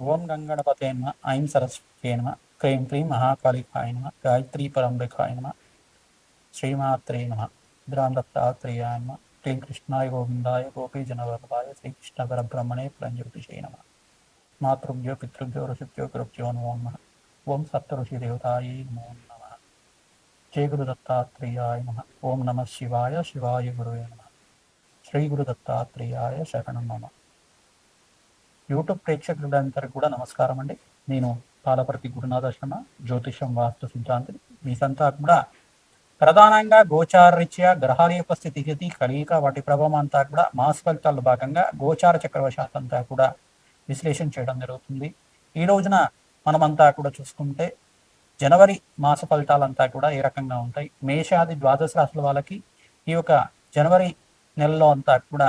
ఓం గంగణపతే నమ ఐం సరస్వతే నమ క్రీం క్రీం మహాకాళికాయ నమ గాయత్రీ పరంబికాయ నమ శ్రీమాత్రే నమ ద్రాం నమ క్లీం కృష్ణాయ గోవిందాయ గోపీజనవరదాయ శ్రీకృష్ణ పరబ్రహ్మణే ప్రంజృతిషే నమ. మాతృభ్యో పితృభ్యో ఋషిభ్యో గురుభ్యో నమో నమ. ఓం సప్త ఋషి దేవతాయే నమో నమ. జయ గురు దత్తాత్రేయాయ నమ. ఓం నమ శివాయ శివాయ గురువే నమ. శ్రీ గురు దత్తాత్రేయాయ శరణం నమ. యూట్యూబ్ ప్రేక్షకులందరికీ కూడా నమస్కారం అండి. నేను పాలపర్తి గురునాథ జ్యోతిషం వాస్తు సిద్ధాంతిని మీసంతా కూడా ప్రధానంగా గోచారరీత్యా గ్రహాల యొక్క స్థితిగతి కలియిక వాటి ప్రభావం అంతా కూడా మాస ఫలితాల్లో భాగంగా గోచార చక్రవశాత్ అంతా కూడా విశ్లేషణ చేయడం జరుగుతుంది. ఈ రోజున మనమంతా కూడా చూసుకుంటే జనవరి మాస ఫలితాలంతా కూడా ఏ రకంగా ఉంటాయి? మేషాది ద్వాదశ రాశుల వాళ్ళకి ఈ యొక్క జనవరి నెలలో అంతా కూడా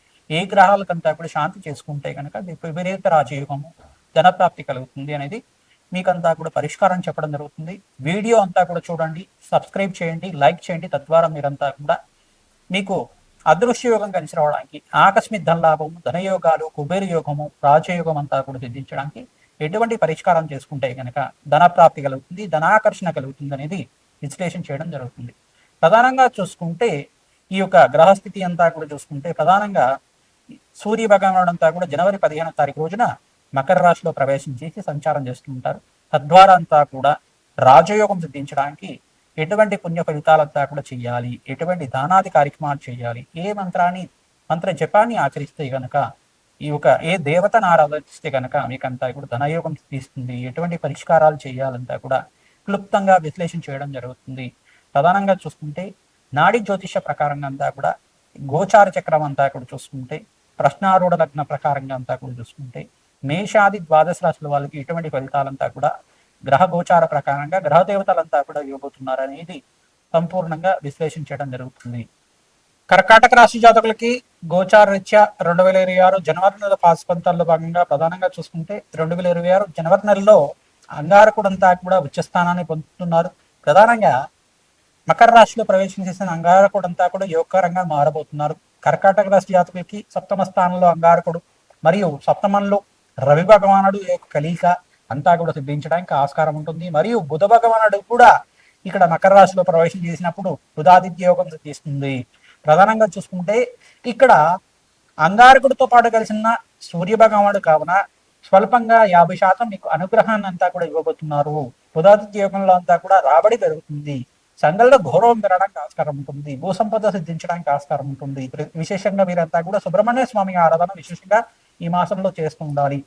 ఏ గ్రహాలకంతా కూడా శాంతి చేసుకుంటే కనుక విపరీత రాజయోగము ధనప్రాప్తి కలుగుతుంది అనేది మీకంతా కూడా పరిష్కారం చెప్పడం జరుగుతుంది. వీడియో అంతా కూడా చూడండి సబ్స్క్రైబ్ చేయండి లైక్ చేయండి. తద్వారా మీరంతా కూడా మీకు అదృశ్య యోగం కలిసి రావడానికి ఆకస్మిక ధనలాభము ధనయోగాలు కుబేర యోగము రాజయోగం అంతా కూడా సిద్ధించడానికి ఎటువంటి పరిష్కారం చేసుకుంటే కనుక ధనప్రాప్తి కలుగుతుంది ధనాకర్షణ కలుగుతుంది అనేది విశ్లేషణ చేయడం జరుగుతుంది. ప్రధానంగా చూసుకుంటే ఈ యొక్క గ్రహస్థితి అంతా కూడా చూసుకుంటే ప్రధానంగా సూర్య భగవానుడు అంతా కూడా జనవరి పదిహేనో తారీఖు రోజున మకర రాశిలో ప్రవేశం చేసి సంచారం చేస్తూ ఉంటారు. తద్వారా అంతా కూడా రాజయోగం సిద్ధించడానికి ఎటువంటి పుణ్య ఫలితాలంతా కూడా చేయాలి. ఎటువంటి దానాది కార్యక్రమాలు చేయాలి. ఏ మంత్రాన్ని మంత్ర జపాన్ని ఆచరిస్తే గనక ఈ యొక్క ఏ దేవతను ఆరాధిస్తే గనక మీకంతా కూడా ధనయోగం సిద్ధిస్తుంది. ఎటువంటి పరిష్కారాలు చేయాలంతా కూడా క్లుప్తంగా విశ్లేషణ చేయడం జరుగుతుంది. ప్రధానంగా చూసుకుంటే నాడి జ్యోతిష ప్రకారంగా అంతా కూడా గోచార చక్రం అంతా కూడా చూసుకుంటే ప్రశ్నారూఢ లగ్న ప్రకారంగా అంతా కూడా చూసుకుంటే మేషాది ద్వాదశ రాశుల వాళ్ళకి ఎటువంటి ఫలితాలంతా కూడా గ్రహ గోచార ప్రకారంగా గ్రహ దేవతలంతా కూడా ఇవ్వబోతున్నారు అనేది సంపూర్ణంగా విశ్లేషణ చేయడం జరుగుతుంది. కర్కాటక రాశి జాతకులకి గోచార రీత్యా రెండు వేల ఇరవై ఆరు జనవరి నెల పాస్ ఫలితాల్లో భాగంగా ప్రధానంగా చూసుకుంటే రెండు వేల ఇరవై ఆరు జనవరి నెలలో అంగారకుడంతా కూడా ఉచ్చస్థానాన్ని పొందుతున్నారు. ప్రధానంగా మకర రాశిలో ప్రవేశం చేసిన అంగారకుడంతా కూడా యోగకరంగా మారబోతున్నారు. కర్కాటక రాశి జాతకులకి సప్తమ స్థానంలో అంగారకుడు మరియు సప్తమంలో రవి భగవానుడు యొక్క కలిక అంతా కూడా సిద్ధించడానికి ఆస్కారం ఉంటుంది. మరియు బుధ భగవానుడు కూడా ఇక్కడ మకర రాశిలో ప్రవేశం చేసినప్పుడు బుధాదిత్య యోగం సిద్ధిస్తుంది. ప్రధానంగా చూసుకుంటే ఇక్కడ అంగారకుడితో పాటు కలిసిన సూర్య భగవానుడు కావున స్వల్పంగా యాభై శాతం మీకు అనుగ్రహాన్ని అంతా కూడా ఇవ్వబోతున్నారు. బుధాదిత్య యోగంలో అంతా కూడా రాబడి పెరుగుతుంది. సంఘంలో గౌరవం పెరగడానికి ఆస్కారం ఉంటుంది భూ సంపద సిద్ధించడానికి ఆస్కారం ఉంటుంది. విశేషంగా మీరంతా కూడా సుబ్రహ్మణ్య స్వామి ఆరాధన విశేషంగా ఈ మాసంలో చేస్తూ ఉండాలి.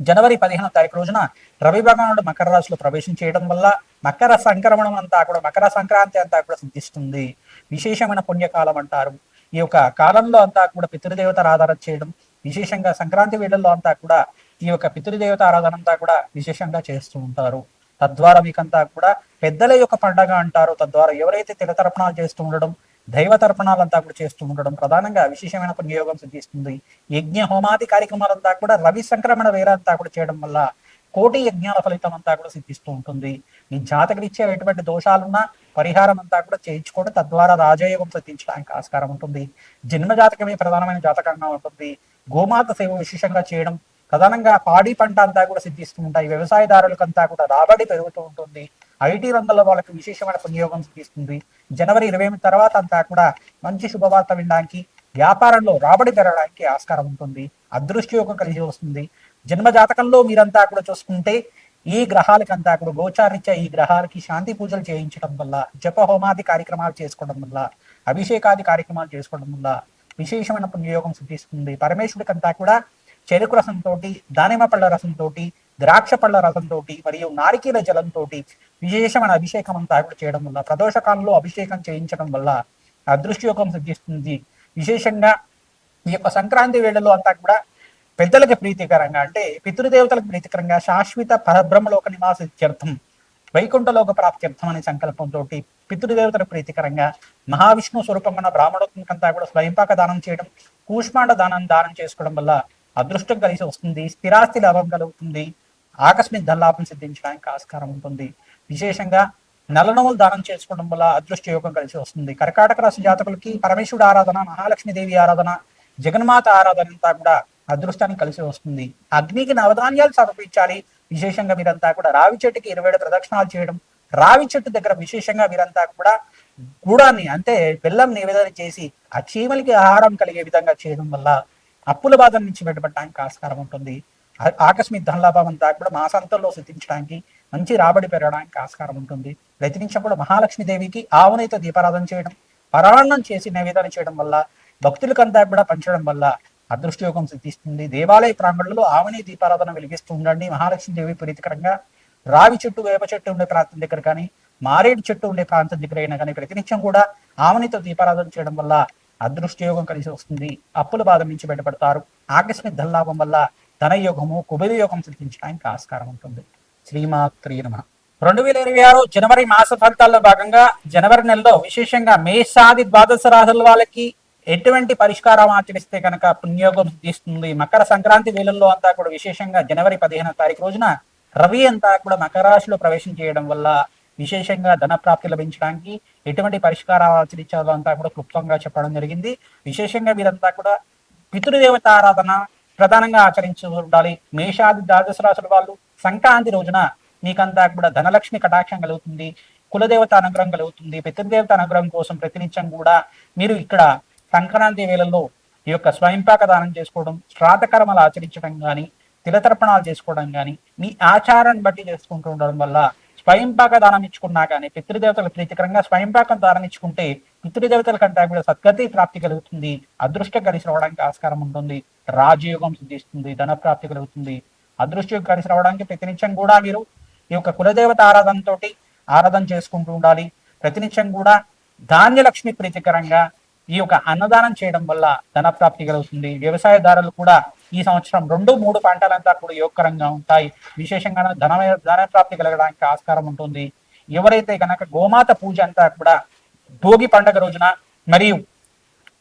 జనవరి పదిహేనో తారీఖు రోజున రవి భగవానుడు మకర రాశిలో ప్రవేశం చేయడం వల్ల మకర సంక్రమణం అంతా కూడా మకర సంక్రాంతి అంతా కూడా సిద్ధిస్తుంది. విశేషమైన పుణ్యకాలం అంటారు. ఈ యొక్క కాలంలో అంతా కూడా పితృదేవత ఆరాధన చేయడం విశేషంగా సంక్రాంతి వేళల్లో అంతా కూడా ఈ యొక్క పితృదేవత ఆరాధన అంతా కూడా విశేషంగా చేస్తూ ఉంటారు. తద్వారా మీకంతా కూడా పెద్దల యొక్క పండగ అంటారు. తద్వారా ఎవరైతే తిరతర్పణాలు చేస్తూ ఉండడం దైవ తర్పణాలంతా కూడా చేస్తూ ఉండడం ప్రధానంగా విశేషమైన పుణ్యయోగం సిద్ధిస్తుంది యజ్ఞ హోమాది కార్యక్రమాలంతా కూడా రవి సంక్రమణ వేరంతా కూడా చేయడం వల్ల కోటి యజ్ఞాల ఫలితం అంతా కూడా సిద్ధిస్తూ ఉంటుంది. మీ జాతకరీత్యా ఎటువంటి దోషాలున్నా పరిహారం అంతా కూడా చేయించుకోవడం తద్వారా రాజయోగం సిద్ధించడానికి ఆస్కారం ఉంటుంది. జన్మ జాతకమే ప్రధానమైన జాతకంగా ఉంటుంది. గోమాత సేవ విశేషంగా చేయడం ప్రధానంగా పాడి పంట అంతా కూడా సిద్ధిస్తూ ఉంటాయి. వ్యవసాయదారులకంతా కూడా రాబడి పెరుగుతూ ఉంటుంది. ఐటీ రంగంలో వాళ్ళకి విశేషమైన వినియోగం సిద్ధిస్తుంది. జనవరి ఇరవై ఎనిమిది తర్వాత అంతా కూడా మంచి శుభవార్త వినడానికి వ్యాపారంలో రాబడి పెరగడానికి ఆస్కారం ఉంటుంది. అదృష్టయోగం కలిసి వస్తుంది. జన్మ జాతకంలో మీరంతా కూడా చూసుకుంటే ఈ గ్రహాలకి అంతా కూడా గోచారిత్య ఈ గ్రహాలకి శాంతి పూజలు చేయించడం వల్ల జప హోమాది కార్యక్రమాలు చేసుకోవడం వల్ల అభిషేకాది కార్యక్రమాలు చేసుకోవడం వల్ల విశేషమైన పుణ్యయోగం సిద్ధిస్తుంది. పరమేశ్వరుడికి అంతా కూడా చెరుకు రసంతో దానిమ్మ పళ్ళ రసంతో ద్రాక్ష పళ్ళ రసంతో మరియు నారికేల జలంతో విశేషమైన అభిషేకం అంతా కూడా చేయడం వల్ల ప్రదోషకాలంలో అభిషేకం చేయించడం వల్ల అదృష్టయోగం సిద్ధిస్తుంది. విశేషంగా ఈ యొక్క సంక్రాంతి వేళలో అంతా కూడా పెద్దలకు ప్రీతికరంగా అంటే పితృదేవతలకు ప్రీతికరంగా శాశ్వత పరబ్రహ్మలోక నివాసిత్యర్థం వైకుంఠలోక ప్రాప్త్యర్థం అనే సంకల్పంతో పితృదేవతలకు ప్రీతికరంగా మహావిష్ణు స్వరూపమైన బ్రాహ్మణోత్మకంతా కూడా స్వయంపాక దానం చేయడం కూష్మాండ దానం దానం చేసుకోవడం వల్ల అదృష్టం కలిసి వస్తుంది స్థిరాస్తి లాభం కలుగుతుంది ఆకస్మిక ధనలాభం సిద్ధించడానికి ఆస్కారం ఉంటుంది. విశేషంగా నల్లనములు దానం చేసుకోవడం వల్ల అదృష్ట యోగం కలిసి వస్తుంది. కర్కాటక రాశి జాతకులకి పరమేశ్వరుడు ఆరాధన మహాలక్ష్మీదేవి ఆరాధన జగన్మాత ఆరాధన అంతా కూడా అదృష్టానికి కలిసి వస్తుంది. అగ్నికి నవధాన్యాలు సమర్పించాలి. విశేషంగా మీరంతా కూడా రావి చెట్టుకి ఇరవై ఏడు ప్రదక్షిణాలు చేయడం రావి చెట్టు దగ్గర విశేషంగా మీరంతా కూడా గూడాన్ని అంటే బెల్లం నివేదన చేసి ఆ చీమలకి ఆహారం కలిగే విధంగా చేయడం వల్ల అప్పుల బాధ నుంచి బయటపడడానికి ఆస్కారం ఉంటుంది. ఆకస్మిక ధనలాభం అంతా కూడా మాసాంతంలో సిద్ధించడానికి మంచి రాబడి పెరగడానికి ఆస్కారం ఉంటుంది. ప్రతినిత్యం కూడా మహాలక్ష్మీదేవికి ఆవునైతే దీపారాధన చేయడం పరాణం చేసి నివేదన చేయడం వల్ల భక్తులకంతా కూడా పంచడం వల్ల అదృష్టయోగం సిద్ధిస్తుంది. దేవాలయ ప్రాంగణంలో ఆవని దీపారాధన వెలిగిస్తూ ఉండండి. మహాలక్ష్మీదేవి ప్రీతికరంగా రావి చెట్టు వేప చెట్టు ఉండే ప్రాంతం దగ్గర కానీ మారేడు చెట్టు ఉండే ప్రాంతం దగ్గర అయినా కానీ ప్రతినిత్యం కూడా ఆవనితో దీపారాధన చేయడం వల్ల అదృష్టయోగం కలిసి వస్తుంది. అప్పుల బాధ నుంచి బయటపడతారు. ఆకస్మిక ధనలాభం వల్ల ధనయోగము కుబేర యోగం ఆస్కారం ఉంటుంది. శ్రీమాత్రీ నమ. రెండు వేల ఇరవై ఆరు జనవరి మాస ఫలితాల్లో భాగంగా జనవరి నెలలో విశేషంగా మేషాది ద్వాదశ రాశుల వాళ్ళకి ఎటువంటి పరిష్కారం ఆచరిస్తే కనుక పుణ్యోగం సిద్ధిస్తుంది. మకర సంక్రాంతి వేళల్లో అంతా కూడా విశేషంగా జనవరి పదిహేనో తారీఖు రోజున రవి అంతా కూడా మకర రాశిలో ప్రవేశం చేయడం వల్ల విశేషంగా ధన ప్రాప్తి లభించడానికి ఎటువంటి పరిష్కారాలు ఆచరించాలో అంతా కూడా క్లుప్తంగా చెప్పడం జరిగింది. విశేషంగా వీరంతా కూడా పితృదేవత ఆరాధన ప్రధానంగా ఆచరించి ఉండాలి. మేషాది ద్వాదశ రాసుల వాళ్ళు సంక్రాంతి రోజున మీకంతా కూడా ధనలక్ష్మి కటాక్షం కలుగుతుంది. కులదేవత అనుగ్రహం కలుగుతుంది. పితృదేవత అనుగ్రహం కోసం ప్రతినిత్యం కూడా మీరు ఇక్కడ సంక్రాంతి వేళల్లో ఈ యొక్క స్వయంపాక దానం చేసుకోవడం శ్రాతకర్మలు ఆచరించడం కానీ తిలతర్పణాలు చేసుకోవడం కానీ మీ ఆచారాన్ని బట్టి చేసుకుంటూ ఉండడం వల్ల స్వయంపాక దానం ఇచ్చుకున్నా కానీ పితృదేవతలకు ప్రీతికరంగా స్వయంపాకం దానం ఇచ్చుకుంటే పితృదేవతల కంటే కూడా సద్గతి ప్రాప్తి కలుగుతుంది అదృష్టం కలిసి రావడానికి ఆస్కారం ఉంటుంది రాజయోగం సిద్ధిస్తుంది ధన ప్రాప్తి కలుగుతుంది. అదృష్టం కలిసి రావడానికి ప్రతినిత్యం కూడా మీరు ఈ యొక్క కులదేవత ఆరాధనతో ఆరాధన చేసుకుంటూ ఉండాలి. ప్రతినిత్యం కూడా ధాన్యలక్ష్మి ప్రీతికరంగా ఈ యొక్క అన్నదానం చేయడం వల్ల ధన ప్రాప్తి కలుగుతుంది. వ్యవసాయదారులు కూడా ఈ సంవత్సరం రెండు మూడు పంటలంతా కూడా యోగకరంగా ఉంటాయి. విశేషంగా ధన ధనప్రాప్తి కలగడానికి ఆస్కారం ఉంటుంది. ఎవరైతే కనుక గోమాత పూజ అంతా కూడా భోగి పండగ రోజున మరియు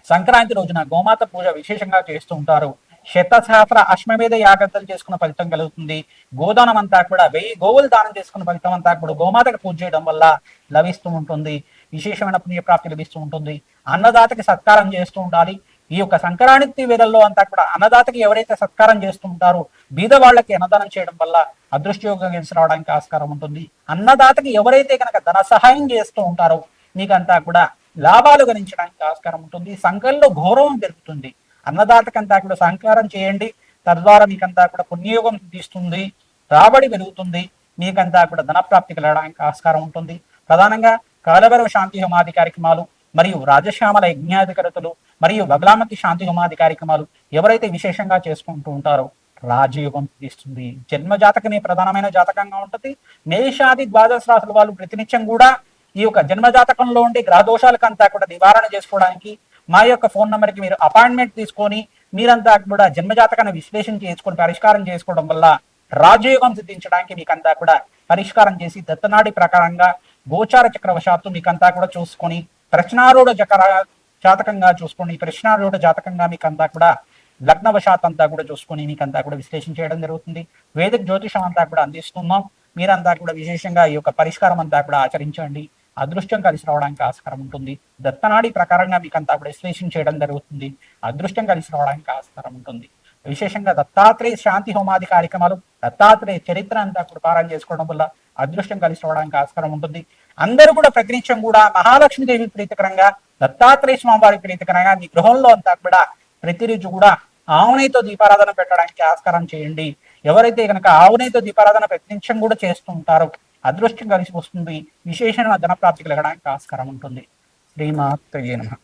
సంక్రాంతి రోజున గోమాత పూజ విశేషంగా చేస్తూ ఉంటారు. శతసహస్ర అశ్వమేధ యాగంతలు చేసుకున్న ఫలితం కలుగుతుంది. గోదానం అంతా కూడా వెయ్యి గోవులు దానం చేసుకున్న ఫలితం అంతా కూడా గోమాతకు పూజ చేయడం వల్ల లభిస్తూ ఉంటుంది. విశేషమైన పుణ్యప్రాప్తి లభిస్తూ ఉంటుంది. అన్నదాతకి సత్కారం చేస్తూ ఉండాలి. ఈ యొక్క సంక్రాంతి వేళల్లో అంతా కూడా అన్నదాతకి ఎవరైతే సత్కారం చేస్తూ ఉంటారో బీద వాళ్ళకి అన్నదానం చేయడం వల్ల అదృష్టయోగం గెలిచి రావడానికి ఆస్కారం ఉంటుంది. అన్నదాతకి ఎవరైతే కనుక ధన సహాయం చేస్తూ ఉంటారో మీకంతా కూడా లాభాలు గణించడానికి ఆస్కారం ఉంటుంది. సంఘంలో గౌరవం పెరుగుతుంది. అన్నదాతకంతా కూడా సహకారం చేయండి. తద్వారా మీకంతా కూడా పుణ్యయోగం సిద్ధిస్తుంది రాబడి పెరుగుతుంది. మీకంతా కూడా ధనప్రాప్తి కలగడానికి ఆస్కారం ఉంటుంది. ప్రధానంగా కాలభైరవ శాంతి హోమాది కార్యక్రమాలు మరియు రాజశ్యామల యజ్ఞాధికారతలు మరియు బగలామతి శాంతి హోమాది కార్యక్రమాలు ఎవరైతే విశేషంగా చేసుకుంటూ ఉంటారో రాజయోగం ఇస్తుంది జన్మజాతకమే ప్రధానమైన జాతకంగా ఉంటుంది. మేషాది ద్వాదశ రాశుల వాళ్ళు ప్రతినిత్యం కూడా ఈ యొక్క జన్మజాతకంలో ఉండే గ్రహ దోషాలకంతా కూడా నివారణ చేసుకోవడానికి మా యొక్క ఫోన్ నెంబర్కి మీరు అపాయింట్మెంట్ తీసుకొని మీరంతా కూడా జన్మజాతకాన్ని విశ్లేషణ చేసుకొని పరిష్కారం చేసుకోవడం వల్ల రాజయోగం సిద్ధించడానికి మీకంతా కూడా పరిష్కారం చేసి దత్తనాడి ప్రకారంగా గోచార చక్రవశాత్తు మీకంతా కూడా చూసుకొని ప్రశ్నారూఢ జకర జాతకంగా చూసుకొని ప్రశ్నారూఢ జాతకంగా మీకంతా కూడా లగ్నవశాత్ అంతా కూడా చూసుకొని మీకంతా కూడా విశ్లేషణ చేయడం జరుగుతుంది. వేదిక జ్యోతిషం అంతా కూడా అందిస్తున్నాం. మీరంతా కూడా విశేషంగా ఈ యొక్క పరిష్కారం అంతా కూడా ఆచరించండి. అదృష్టం కలిసి రావడానికి ఆస్కారం ఉంటుంది. దత్తనాడి ప్రకారంగా మీకు అంతా కూడా విశ్లేషణ చేయడం జరుగుతుంది. అదృష్టం కలిసి రావడానికి ఆస్కారం ఉంటుంది. విశేషంగా దత్తాత్రేయ శాంతి హోమాది కార్యక్రమాలు దత్తాత్రేయ చరిత్ర అంతా కూడా పారాయణ చేసుకోవడం వల్ల అదృష్టం కలిసి రావడానికి ఆస్కారం ఉంటుంది. అందరూ కూడా ప్రతినిత్యం కూడా మహాలక్ష్మీదేవి ప్రీతికరంగా దత్తాత్రేయ స్వామివారి ప్రీతికరంగా మీ గృహంలో అంతా కూడా ప్రతిరోజు కూడా ఆవునైతో దీపారాధన పెట్టడానికి ఆస్కారం చేయండి. ఎవరైతే కనుక ఆవునైతో దీపారాధన ప్రతినిత్యం కూడా చేస్తూ ఉంటారో అదృష్టం కలిసి వస్తుంది. విశేషమైన ధనప్రాప్తి కలగడానికి ఆస్కారం ఉంటుంది. శ్రీమాత్రే నమః.